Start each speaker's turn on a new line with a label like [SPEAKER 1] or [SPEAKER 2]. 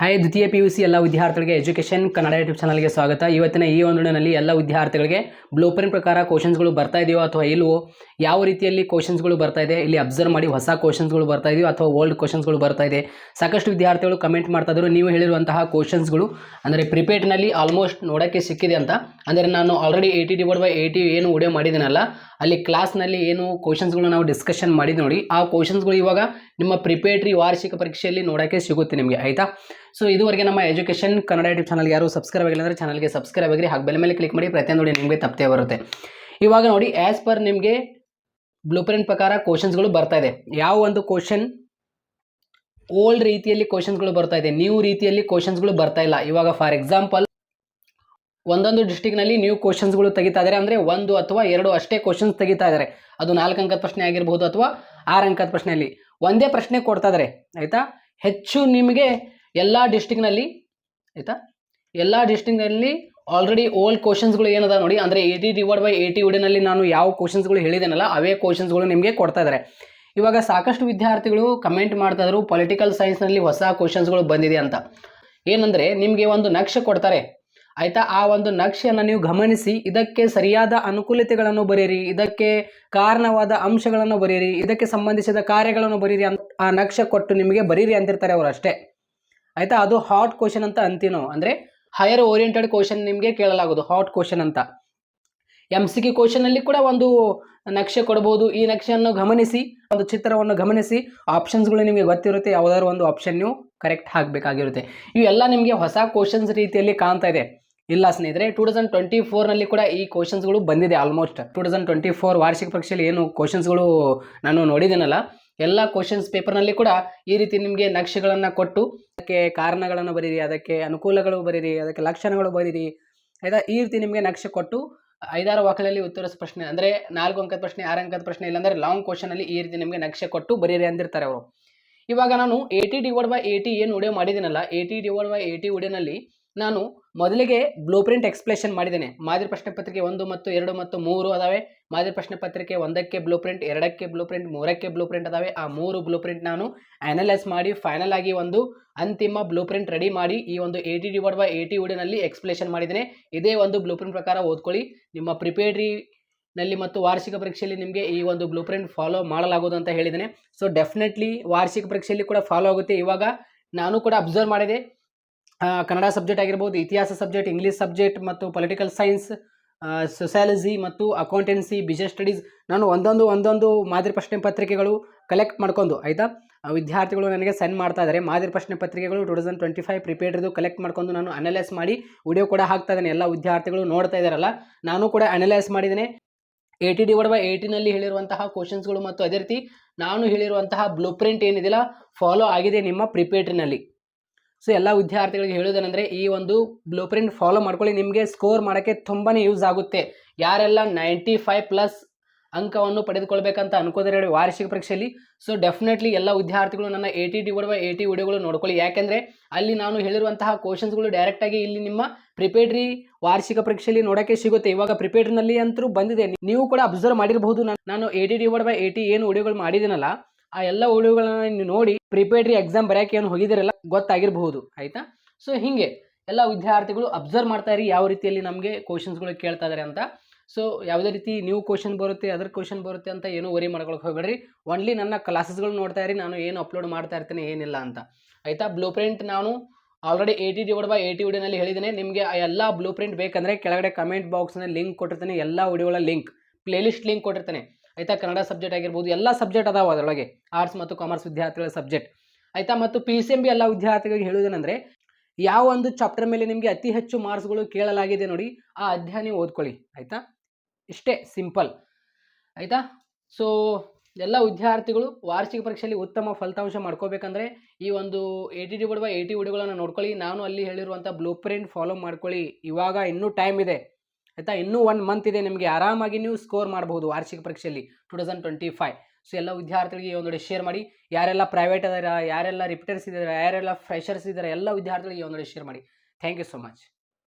[SPEAKER 1] Hi ದ್ವಿತೀಯ P U C ಎಲ್ಲ ವಿದ್ಯಾರ್ಥಿಗಳಿಗೆ ಎಜುಕೇಷನ್ ಕನ್ನಡ ಯೂಟ್ಯೂಬ್ ಚಾನಲ್ಗೆ ಸ್ವಾಗತ. ಇವತ್ತಿನ ಈ ಒಂದು ದಿನದಲ್ಲಿ ಎಲ್ಲ ವಿದ್ಯಾರ್ಥಿಗಳಿಗೆ ಬ್ಲೂ ಪ್ರಿಂಟ್ ಪ್ರಕಾರ ಕ್ವಶನ್ಸ್ಗಳು ಬರ್ತಾ ಇದೆಯೋ ಅಥವಾ ಇಲ್ವೋ, ಯಾವ ರೀತಿಯಲ್ಲಿ ಕ್ವಶನ್ಸ್ಗಳು ಬರ್ತಾ ಇದೆ, ಇಲ್ಲಿ ಅಬ್ಸರ್ವ್ ಮಾಡಿ ಹೊಸ ಕ್ವಶನ್ಸ್ಗಳು ಬರ್ತಾ ಇದೆಯೋ ಅಥವಾ ಓಲ್ಡ್ ಕ್ವಶನ್ಸ್ಗಳು ಬರ್ತಾ ಇದೆ, ಸಾಕಷ್ಟು ವಿದ್ಯಾರ್ಥಿಗಳು ಕಮೆಂಟ್ ಮಾಡ್ತಾ ಇದ್ರು. ನೀವು ಹೇಳಿರುವಂತಹ ಕ್ವಶನ್ಸ್ಗಳು ಅಂದರೆ ಪ್ರಿಪೇಡ್ನಲ್ಲಿ ಆಲ್ಮೋಸ್ಟ್ ನೋಡೋಕ್ಕೆ ಸಿಕ್ಕಿದೆ ಅಂತ. ಅಂದರೆ ನಾನು already eighty divide by eighty ಏನು ಉಡೇ ಮಾಡಿದ್ದೀನಲ್ಲ ಅಲ್ಲಿ ಕ್ಲಾಸ್ನಲ್ಲಿ ಏನು ಕ್ವಶನ್ಸ್ಗಳು ನಾವು ಡಿಸ್ಕಷನ್ ಮಾಡಿದ್ದು ನೋಡಿ, ಆ ಕ್ವಶನ್ಸ್ಗಳು ಇವಾಗ ನಿಮ್ಮ ಪ್ರಿಪೇಟ್ರಿ ವಾರ್ಷಿಕ ಪರೀಕ್ಷೆಯಲ್ಲಿ ನೋಡೋಕ್ಕೆ ಸಿಗುತ್ತೆ ನಿಮಗೆ, ಆಯಿತಾ? ಸೊ ಇದುವರೆಗೆ ನಮ್ಮ ಎಜುಕೇಷನ್ ಕನ್ನಡ ಯೂಟ್ಯೂಬ್ ಚಾನಲ್ಗೆ ಯಾರು ಸಬ್ಸ್ಕ್ರೈಬ್ ಆಗಿಲ್ಲ ಅಂದರೆ ಚಾನಲ್ಗೆ ಸಬ್ಸ್ಕ್ರೈಬ್ ಆಗಿರಿ, ಹಾಗೆ ಬೆಲೆ ಮೇಲೆ ಕ್ಲಿಕ್ ಮಾಡಿ ಪ್ರತಿಯೊಂದು ನೋಡಿ ನಿಮಗೆ ತಪ್ಪೇ ಬರುತ್ತೆ. ಇವಾಗ ನೋಡಿ ಆ್ಯಸ್ ಪರ್ ನಿಮಗೆ ಬ್ಲೂ ಪ್ರಿಂಟ್ ಪ್ರಕಾರ ಕ್ವಶನ್ಸ್ಗಳು ಬರ್ತಾ ಇದೆ. ಯಾವ ಒಂದು ಕ್ವಶನ್ ಓಲ್ಡ್ ರೀತಿಯಲ್ಲಿ ಕ್ವಶನ್ಸ್ಗಳು ಬರ್ತಾ ಇದೆ ನ್ಯೂ ರೀತಿಯಲ್ಲಿ ಕ್ವಶನ್ಸ್ಗಳು ಬರ್ತಾ ಇಲ್ಲ. ಇವಾಗ ಫಾರ್ ಎಕ್ಸಾಂಪಲ್ ಒಂದೊಂದು ಡಿಸ್ಟಿಕ್ನಲ್ಲಿ ನೀವು ಕ್ವಶನ್ಸ್ಗಳು ತೆಗಿತಾ ಇದ್ದಾರೆ ಅಂದರೆ ಒಂದು ಅಥವಾ ಎರಡು ಅಷ್ಟೇ ಕ್ವಶನ್ಸ್ ತೆಗಿತಾ ಇದ್ದಾರೆ ಅದು ನಾಲ್ಕು ಅಂಕದ ಪ್ರಶ್ನೆ ಆಗಿರ್ಬೋದು ಅಥವಾ ಆರು ಅಂಕದ ಪ್ರಶ್ನೆಯಲ್ಲಿ. ಒಂದೇ ಪ್ರಶ್ನೆ ಕೊಡ್ತಾ ಇದ್ದಾರೆ ಆಯಿತಾ? ಹೆಚ್ಚು ನಿಮಗೆ ಎಲ್ಲ ಡಿಸ್ಟಿಕ್ನಲ್ಲಿ ಆಯಿತಾ? ಎಲ್ಲ ಡಿಸ್ಟಿಕ್ನಲ್ಲಿ ಆಲ್ರೆಡಿ ಓಲ್ಡ್ ಕ್ವಶನ್ಸ್ಗಳು ಏನದ ನೋಡಿ. ಅಂದರೆ ಏಯ್ಟಿ ಡಿವೈಡ್ ಬೈ ಏಯ್ಟಿ ವಿಡಿಯೋನಲ್ಲಿ ನಾನು ಯಾವ ಕ್ವಶನ್ಸ್ಗಳು ಹೇಳಿದ್ದೇನಲ್ಲ ಅವೇ ಕ್ವಶನ್ಸ್ಗಳು ನಿಮಗೆ ಕೊಡ್ತಾ ಇದ್ದಾರೆ ಇವಾಗ ಸಾಕಷ್ಟು ವಿದ್ಯಾರ್ಥಿಗಳು ಕಮೆಂಟ್ ಮಾಡ್ತಾ ಇದ್ರು ಪೊಲಿಟಿಕಲ್ ಸೈನ್ಸ್ನಲ್ಲಿ ಹೊಸ ಕ್ವಶನ್ಸ್ಗಳು ಬಂದಿದೆ ಅಂತ. ಏನಂದರೆ, ನಿಮಗೆ ಒಂದು ನಕ್ಷೆ ಕೊಡ್ತಾರೆ. ಆಯಿತಾ? ಆ ಒಂದು ನಕ್ಷೆಯನ್ನು ನೀವು ಗಮನಿಸಿ, ಇದಕ್ಕೆ ಸರಿಯಾದ ಅನುಕೂಲತೆಗಳನ್ನು ಬರೀರಿ ಇದಕ್ಕೆ ಕಾರಣವಾದ ಅಂಶಗಳನ್ನು ಬರೀರಿ ಇದಕ್ಕೆ ಸಂಬಂಧಿಸಿದ ಕಾರ್ಯಗಳನ್ನು ಬರೀರಿ ಅಂತ ಆ ನಕ್ಷೆ ಕೊಟ್ಟು ನಿಮಗೆ ಬರೀರಿ ಅಂತಿರ್ತಾರೆ ಅವರು ಅಷ್ಟೇ. ಆಯಿತಾ? ಅದು ಹಾಟ್ ಕ್ವಶನ್ ಅಂತ ಅಂತೀವಿ ನಾವು ಅಂದರೆ ಹೈಯರ್ ಓರಿಯೆಂಟೆಡ್ ಕ್ವಶನ್ ನಿಮಗೆ ಕೇಳಲಾಗೋದು ಹಾಟ್ ಕ್ವಶನ್ ಅಂತ. ಎಂ ಸಿ ಕ್ಯೂ ಕ್ವಶನಲ್ಲಿ ಕೂಡ ಒಂದು ನಕ್ಷೆ ಕೊಡ್ಬೋದು. ಈ ನಕ್ಷೆಯನ್ನು ಗಮನಿಸಿ, ಒಂದು ಚಿತ್ರವನ್ನು ಗಮನಿಸಿ ಆಪ್ಷನ್ಸ್ಗಳು ನಿಮಗೆ ಗೊತ್ತಿರುತ್ತೆ, ಯಾವುದಾದ್ರು ಒಂದು ಆಪ್ಷನ್ ನೀವು ಕರೆಕ್ಟ್ ಹಾಕಬೇಕಾಗಿರುತ್ತೆ. ಇವೆಲ್ಲ ನಿಮಗೆ ಹೊಸ ಕ್ವಶನ್ಸ್ ರೀತಿಯಲ್ಲಿ ಕಾಣ್ತಾ ಇದೆ. ಇಲ್ಲ ಸ್ನೇಹಿತರೆ ಟೂ ತೌಸಂಡ್ ಟ್ವೆಂಟಿ ಫೋರ್ನಲ್ಲಿ ಕೂಡ ಈ ಕ್ವಶನ್ಸ್ಗಳು ಬಂದಿದೆ almost two thousand twenty four ವಾರ್ಷಿಕ ಪರೀಕ್ಷೆಯಲ್ಲಿ ಏನು ಕ್ವಶನ್ಸ್ಗಳು ನಾನು ನೋಡಿದ್ದೀನಲ್ಲ, ಎಲ್ಲ ಕ್ವಶನ್ಸ್ ಪೇಪರ್ನಲ್ಲಿ ಕೂಡ ಈ ರೀತಿ ನಿಮಗೆ ನಕ್ಷೆಗಳನ್ನು ಕೊಟ್ಟು, ಅದಕ್ಕೆ ಕಾರಣಗಳನ್ನು ಬರೀರಿ, ಅದಕ್ಕೆ ಅನುಕೂಲಗಳು ಬರೀರಿ, ಅದಕ್ಕೆ ಲಕ್ಷಣಗಳು ಬರೀರಿ, ಆಯಿತಾ? ಈ ರೀತಿ ನಿಮಗೆ ನಕ್ಷೆ ಕೊಟ್ಟು ಐದಾರು ವಾಕ್ಯದಲ್ಲಿ ಉತ್ತರ ಪ್ರಶ್ನೆ, ಅಂದರೆ ನಾಲ್ಕು ಅಂಕದ ಪ್ರಶ್ನೆ, ಆರು ಅಂಕದ ಪ್ರಶ್ನೆ, ಇಲ್ಲಾಂದರೆ ಲಾಂಗ್ ಕ್ವಶನಲ್ಲಿ ಈ ರೀತಿ ನಿಮಗೆ ನಕ್ಷೆ ಕೊಟ್ಟು ಬರೀರಿ ಅಂದಿರ್ತಾರೆ ಅವರು. ಇವಾಗ ನಾನು ಏಯ್ಟಿ ಡಿವೈಡ್ ಬೈ ಏಯ್ಟಿ ಏನು ವಿಡಿಯೋ ಮಾಡಿದ್ದೀನಲ್ಲ ಏಯ್ಟಿ ಡಿವೈಡ್ ಬೈ ಏಯ್ಟಿ ವಿಡಿಯೋನಲ್ಲಿ ನಾನು ಮೊದಲಿಗೆ ಬ್ಲೂ ಪ್ರಿಂಟ್ ಎಕ್ಸ್ಪ್ಲೇಷನ್ ಮಾಡಿದ್ದೇನೆ. ಮಾದರಿ ಪ್ರಶ್ನೆ ಪತ್ರಿಕೆ ಒಂದು ಮತ್ತು ಎರಡು ಮತ್ತು ಮೂರು ಅದಾವೆ. ಮಾದರಿ ಪ್ರಶ್ನೆ ಪತ್ರಿಕೆ ಒಂದಕ್ಕೆ ಬ್ಲೂ ಪ್ರಿಂಟ್, ಎರಡಕ್ಕೆ ಬ್ಲೂ ಪ್ರಿಂಟ್, ಮೂರಕ್ಕೆ ಬ್ಲೂ ಪ್ರಿಂಟ್ ಅದಾವೆ. ಆ ಮೂರು ಬ್ಲೂ ಪ್ರಿಂಟ್ ನಾನು ಅನಲೈಸ್ ಮಾಡಿ ಫೈನಲ್ ಆಗಿ ಒಂದು ಅಂತಿಮ ಬ್ಲೂ ಪ್ರಿಂಟ್ ರೆಡಿ ಮಾಡಿ ಈ ಒಂದು ಏಯ್ಟಿ ಡಿವೈಡ್ ಬೈ ಏಯ್ಟಿ ಉಡಿನಲ್ಲಿ ಎಕ್ಸ್ಪ್ಲೇಷನ್ ಮಾಡಿದ್ದೇನೆ. ಇದೇ ಒಂದು ಬ್ಲೂ ಪ್ರಿಂಟ್ ಪ್ರಕಾರ ಓದ್ಕೊಳ್ಳಿ. ನಿಮ್ಮ ಪ್ರಿಪೇರಿ ನಲ್ಲಿ ಮತ್ತು ವಾರ್ಷಿಕ ಪರೀಕ್ಷೆಯಲ್ಲಿ ನಿಮಗೆ ಈ ಒಂದು ಬ್ಲೂ ಪ್ರಿಂಟ್ ಫಾಲೋ ಮಾಡಲಾಗುವುದು ಅಂತ ಹೇಳಿದ್ದೇನೆ. ಸೊ ಡೆಫಿನೆಟ್ಲಿ ವಾರ್ಷಿಕ ಪರೀಕ್ಷೆಯಲ್ಲಿ ಕೂಡ ಫಾಲೋ ಆಗುತ್ತೆ. ಇವಾಗ ನಾನು ಕೂಡ ಅಬ್ಸರ್ವ್ ಮಾಡಿದೆ. ಕನ್ನಡ ಸಬ್ಜೆಕ್ಟ್ ಆಗಿರ್ಬೋದು, ಇತಿಹಾಸ ಸಬ್ಜೆಕ್ಟ್, ಇಂಗ್ಲೀಷ್ ಸಬ್ಜೆಕ್ಟ್ ಮತ್ತು ಪೊಲಿಟಿಕಲ್ ಸೈನ್ಸ್ ಸೊಸ್ಯಾಲಜಿ ಮತ್ತು ಅಕೌಂಟೆನ್ಸಿ ಬಿಸ್ನೆಸ್ ಸ್ಟಡೀಸ್ ನಾನು ಒಂದೊಂದು ಒಂದೊಂದು ಮಾದರಿ ಪ್ರಶ್ನೆ ಪತ್ರಿಕೆಗಳು ಕಲೆಕ್ಟ್ ಮಾಡ್ಕೊಂಡು, ಆಯಿತಾ? ವಿದ್ಯಾರ್ಥಿಗಳು ನನಗೆ ಸೆಂಡ್ ಮಾಡ್ತಾ ಇದ್ದಾರೆ ಮಾದರಿ ಪ್ರಶ್ನೆ ಪತ್ರಿಕೆಗಳು ಟು ತೌಸಂಡ್ ಟ್ವೆಂಟಿ ಫೈವ್ ಪ್ರಿಪೇರ್ಡ್ದು ಕಲೆಕ್ಟ್ ಮಾಡ್ಕೊಂಡು ನಾನು ಅನಲೈಸ್ ಮಾಡಿ ವಿಡಿಯೋ ಕೂಡ ಹಾಕ್ತಾ ಇದ್ದೇನೆ. ಎಲ್ಲ ವಿದ್ಯಾರ್ಥಿಗಳು ನೋಡ್ತಾ ಇದ್ದಾರಲ್ಲ, ನಾನು ಕೂಡ ಅನಲೈಸ್ ಮಾಡಿದ್ದೇನೆ. ಏಯ್ಟಿ ಡಿವೈಡ್ ಬೈ ಏಯ್ಟಿನಲ್ಲಿ ಹೇಳಿರುವಂತಹ ಕ್ವಶನ್ಸ್ಗಳು ಮತ್ತು ಅದೇ ರೀತಿ ನಾನು ಹೇಳಿರುವಂತಹ ಬ್ಲೂ ಪ್ರಿಂಟ್ ಏನಿದೆಯಲ್ಲ ಫಾಲೋ ಆಗಿದೆ ನಿಮ್ಮ ಪ್ರಿಪೇಟ್ರಿನಲ್ಲಿ ಸೊ ಎಲ್ಲ ವಿದ್ಯಾರ್ಥಿಗಳಿಗೆ ಹೇಳೋದೇನೆಂದರೆ ಈ ಒಂದು ಬ್ಲೂ ಪ್ರಿಂಟ್ ಫಾಲೋ ಮಾಡ್ಕೊಳ್ಳಿ. ನಿಮಗೆ ಸ್ಕೋರ್ ಮಾಡೋಕ್ಕೆ ತುಂಬಾ ಯೂಸ್ ಆಗುತ್ತೆ. ಯಾರೆಲ್ಲ ನೈಂಟಿ ಫೈವ್ ಪ್ಲಸ್ ಅಂಕವನ್ನು ಪಡೆದುಕೊಳ್ಬೇಕಂತ ಅನ್ಕೋತಾರೆ ವಾರ್ಷಿಕ ಪರೀಕ್ಷೆಯಲ್ಲಿ. ಸೊ ಡೆಫಿನೆಟ್ಲಿ ಎಲ್ಲ ವಿದ್ಯಾರ್ಥಿಗಳು ನನ್ನ ಏಯ್ಟಿ ಡಿವೈಡ್ ಬೈ ಟಿ ವಿಡಿಯೋಗಳು ನೋಡ್ಕೊಳ್ಳಿ. ಯಾಕೆಂದರೆ, ಅಲ್ಲಿ ನಾನು ಹೇಳಿರುವಂತಹ ಕ್ವಶನ್ಸ್ಗಳು ಡೈರೆಕ್ಟಾಗಿ ಇಲ್ಲಿ ನಿಮ್ಮ ಪ್ರಿಪೇಡ್ರಿ ವಾರ್ಷಿಕ ಪರೀಕ್ಷೆಯಲ್ಲಿ ನೋಡೋಕ್ಕೆ ಸಿಗುತ್ತೆ. ಇವಾಗ ಪ್ರಿಪೇಡ್ನಲ್ಲಿ ಅಂತೂ ಬಂದಿದೆ. ನೀವು ಕೂಡ ಅಬ್ಸರ್ವ್ ಮಾಡಿರಬಹುದು. ನಾನು- ನಾನು ಏಯ್ಟಿ ಡಿವೈಡ್ ಬೈ ಟಿ ಏನು ವಿಡಿಯೋಗಳು ಮಾಡಿದ್ದೀನಲ್ಲ ಆ ಎಲ್ಲ ಉಳಿವುಗಳನ್ನ ನೀವು ನೋಡಿ ಪ್ರಿಪೇಟ್ರಿ ಎಕ್ಸಾಮ್ ಬರೆಯಕ್ಕೆ ಏನು ಹೋಗಿದಿರಲ್ಲ ಗೊತ್ತಾಗಿರಬಹುದು, ಆಯಿತಾ? ಸೊ ಹೀಗೆ ಎಲ್ಲ ವಿದ್ಯಾರ್ಥಿಗಳು ಅಬ್ಸರ್ವ್ ಮಾಡ್ತಾ ಇರಿ, ಯಾವ ರೀತಿಯಲ್ಲಿ ನಮಗೆ ಕ್ವಶನ್ಸ್ಗಳು ಕೇಳ್ತಾ ಇದ್ದಾರೆ ಅಂತ. ಸೊ ಯಾವುದೇ ರೀತಿ ನ್ಯೂ ಕ್ವಶನ್ ಬರುತ್ತೆ ಅದರ ಕ್ವಶನ್ ಬರುತ್ತೆ ಅಂತ ಏನೂ ವರಿ ಮಾಡ್ಕೊಳಕ್ಕೆ ಹೋಗಬೇಡ್ರಿ. ಒನ್ಲಿ ನನ್ನ ಕ್ಲಾಸಸ್ಗಳು ನೋಡ್ತಾ ಇರಿ, ನಾನು ಏನು ಅಪ್ಲೋಡ್ ಮಾಡ್ತಾ ಇರ್ತೇನೆ, ಏನಿಲ್ಲ ಅಂತ. ಆಯಿತಾ? ಬ್ಲೂ ಪ್ರಿಂಟ್ ನಾನು already eighty divide by eighty ವಿಡಿಯೋನಲ್ಲಿ ಹೇಳಿದ್ದೇನೆ. ನಿಮಗೆ ಆ ಎಲ್ಲ ಬ್ಲೂ ಪ್ರಿಂಟ್ ಬೇಕಂದರೆ ಕೆಳಗಡೆ ಕಮೆಂಟ್ ಬಾಕ್ಸ್ನಲ್ಲಿ ಲಿಂಕ್ ಕೊಟ್ಟಿರ್ತೇನೆ, ಎಲ್ಲ ವಿಡಿಯೋಗಳ ಲಿಂಕ್ ಪ್ಲೇಲಿಸ್ಟ್ ಲಿಂಕ್ ಕೊಟ್ಟಿರ್ತೇನೆ. ಆಯಿತಾ? ಕನ್ನಡ ಸಬ್ಜೆಕ್ಟ್ ಆಗಿರ್ಬೋದು, ಎಲ್ಲ ಸಬ್ಜೆಕ್ಟ್ ಅದಾವೆ ಅದರೊಳಗೆ. ಆರ್ಟ್ಸ್ ಮತ್ತು ಕಾಮರ್ಸ್ ವಿದ್ಯಾರ್ಥಿಗಳ ಸಬ್ಜೆಕ್ಟ್. ಆಯಿತಾ? ಮತ್ತು ಪಿ ಸಿ ಎಂ ಬಿ ಎಲ್ಲ ವಿದ್ಯಾರ್ಥಿಗಳಿಗೆ ಹೇಳುವುದೇನೆಂದರೆ, ಯಾವ ಒಂದು ಚಾಪ್ಟರ್ ಮೇಲೆ ನಿಮಗೆ ಅತಿ ಹೆಚ್ಚು ಮಾರ್ಕ್ಸ್ಗಳು ಕೇಳಲಾಗಿದೆ ನೋಡಿ, ಆ ಅಧ್ಯಾಯ ಓದ್ಕೊಳ್ಳಿ. ಆಯಿತಾ? ಇಷ್ಟೇ ಸಿಂಪಲ್ ಆಯಿತಾ? ಸೊ ಎಲ್ಲ ವಿದ್ಯಾರ್ಥಿಗಳು ವಾರ್ಷಿಕ ಪರೀಕ್ಷೆಯಲ್ಲಿ ಉತ್ತಮ ಫಲಿತಾಂಶ ಮಾಡ್ಕೋಬೇಕಂದ್ರೆ, ಈ ಒಂದು ಏಯ್ಟಿ ಡಿವೈಡ್ ಬೈ ಏಯ್ಟಿ ವಿಡಿಯೋಗಳನ್ನು ನೋಡ್ಕೊಳ್ಳಿ. ನಾನು ಅಲ್ಲಿ ಹೇಳಿರುವಂಥ ಬ್ಲೂ ಪ್ರಿಂಟ್ ಫಾಲೋ ಮಾಡ್ಕೊಳ್ಳಿ. ಇವಾಗ ಇನ್ನೂ ಟೈಮ್ ಇದೆ. ಆಯಿತಾ? ಇನ್ನೂ ಒನ್ ಮಂತ್ ಇದೆ ನಿಮಗೆ ಆರಾಮಾಗಿ ನೀವು ಸ್ಕೋರ್ ಮಾಡಬಹುದು ವಾರ್ಷಿಕ ಪರೀಕ್ಷೆಯಲ್ಲಿ two thousand twenty five so ಎಲ್ಲ ವಿದ್ಯಾರ್ಥಿಗಳಿಗೆ ಈ ಒಂದು ಶೇರ್ ಮಾಡಿ. ಯಾರೆಲ್ಲ ಪ್ರೈವೇಟ್ ಅದಾರ ಯಾರೆಲ್ಲ ರಿಪಿಟರ್ಸ್ ಇದ್ದಾರೆ ಯಾರೆಲ್ಲ ಫ್ರೆಷರ್ಸ್ ಇದ್ದಾರೆ ಎಲ್ಲ ವಿದ್ಯಾರ್ಥಿಗಳಿಗೆ ಈ ಒಂದು ಶೇರ್ ಮಾಡಿ. Thank you so much